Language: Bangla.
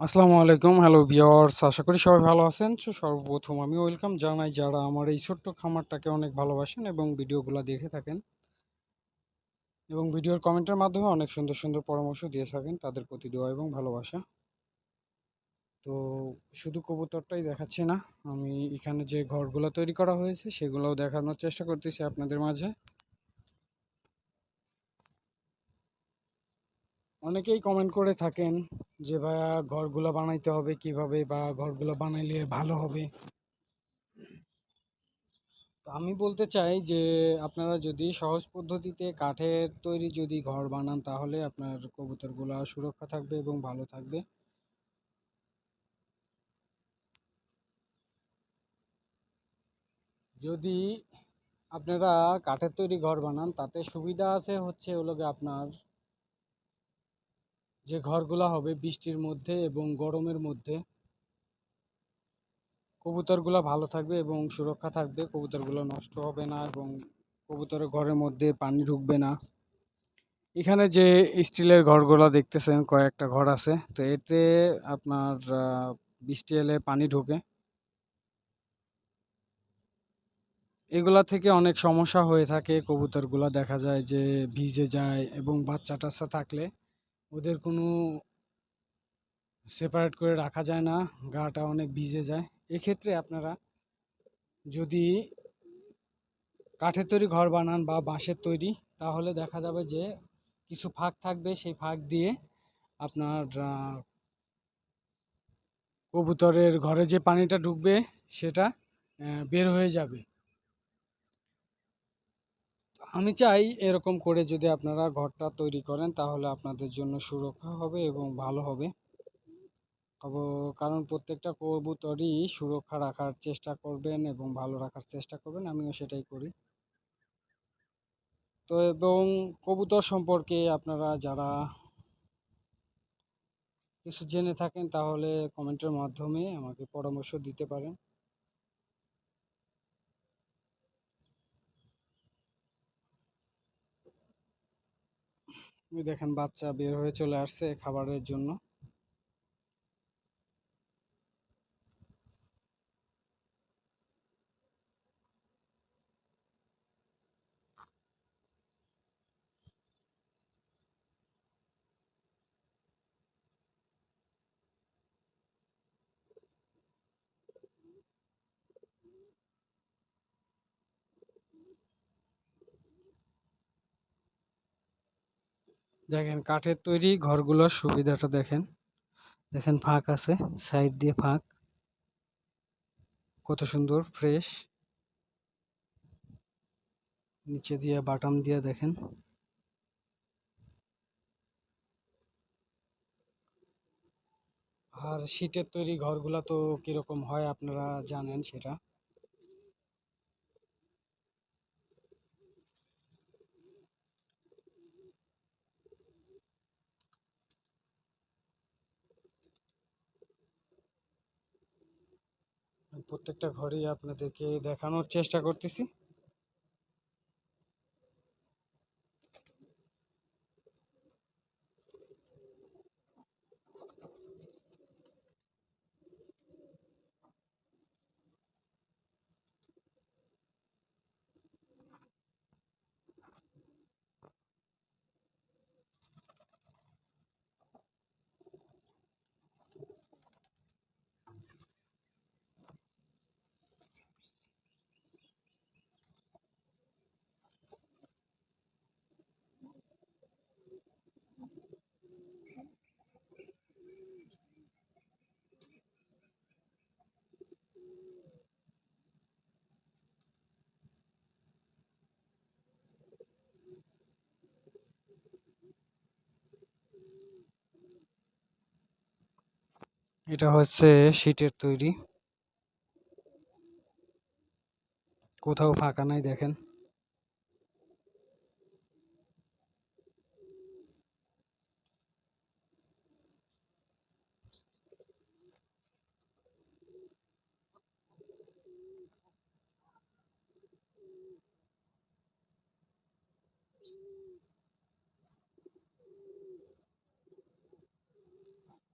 আসসালামু আলাইকুম। হ্যালো ভিওর্স আশা করি সবাই ভালো আছেন। তো সর্বপ্রথম আমি ওয়েলকাম জানাই যারা আমার এই ছোট্ট খামারটাকে অনেক ভালোবাসেন এবং ভিডিওগুলো দেখে থাকেন এবং ভিডিওর কমেন্টের মাধ্যমে অনেক সুন্দর সুন্দর পরামর্শ দিয়ে থাকেন তাদের প্রতি দোয়া এবং ভালোবাসা। তো শুধু কবুতরটাই দেখাচ্ছি না, আমি এখানে যে ঘরগুলো তৈরি করা হয়েছে সেগুলোও দেখানোর চেষ্টা করতেছি আপনাদের মাঝে। অনেকেই কমেন্ট করে থাকেন যে ভাইয়া ঘরগুলো বানাইতে হবে কীভাবে বা ঘরগুলো বানাইলে ভালো হবে। তো আমি বলতে চাই যে আপনারা যদি সহজ পদ্ধতিতে কাঠের তৈরি যদি ঘর বানান, তাহলে আপনার কবুতরগুলো সুরক্ষা থাকবে এবং ভালো থাকবে। যদি আপনারা কাঠের তৈরি ঘর বানান, তাতে সুবিধা আছে হচ্ছে হলো আপনার যে ঘরগুলো হবে বৃষ্টির মধ্যে এবং গরমের মধ্যে, কবুতরগুলো ভালো থাকবে এবং সুরক্ষা থাকবে, কবুতরগুলো নষ্ট হবে না এবং কবুতরের ঘরের মধ্যে পানি ঢুকবে না। এখানে যে স্টিলের ঘরগুলো দেখতেছেন, কয়েকটা ঘর আছে, তো এতে আপনার বৃষ্টি এলে পানি ঢোকে। এগুলা থেকে অনেক সমস্যা হয়ে থাকে, কবুতরগুলো দেখা যায় যে ভিজে যায় এবং বাচ্চা টাচ্চা থাকলে। ওদের কোনো সেপারেট করে রাখা যায় না, গাটা অনেক ভিজে যায়। এক্ষেত্রে আপনারা যদি কাঠের তৈরি ঘর বানান বা বাঁশের তৈরি, তাহলে দেখা যাবে যে কিছু ফাঁক থাকবে, সেই ফাঁক দিয়ে আপনার কবুতরের ঘরে যে পানিটা ঢুকবে, সেটা বের হয়ে যাবে। আমি চাই এরকম করে যদি আপনারা ঘরটা তৈরি করেন, তাহলে আপনাদের জন্য সুরক্ষা হবে এবং ভালো হবে। কারণ প্রত্যেকটা কবুতরই সুরক্ষা রাখার চেষ্টা করবেন এবং ভালো রাখার চেষ্টা করবেন, আমিও সেটাই করি। তো এবং কবুতর সম্পর্কে আপনারা যারা কিছু জেনে থাকেন, তাহলে কমেন্টের মাধ্যমে আমাকে পরামর্শ দিতে পারেন। দেখেন বাচ্চা বের হয়ে চলে আসছে খাবারের জন্য। দেখেন, কাঠের তৈরি ঘরগুলোর সুবিধাটা দেখেন। দেখেন ফাঁক আছে, সাইড দিয়ে ফাঁক। কত সুন্দর, ফ্রেশ। নিচে দিয়ে, বাটাম দিয়ে দেখেন। আর শীতের তৈরি ঘরগুলো তো কীরকম হয় আপনারা জানেন সেটা। প্রত্যেকটা ঘরেই আপনাদেরকে দেখানোর চেষ্টা করতেছি। এটা হচ্ছে শীটের তৈরি। কোথাও ফাঁকা নাই দেখেন।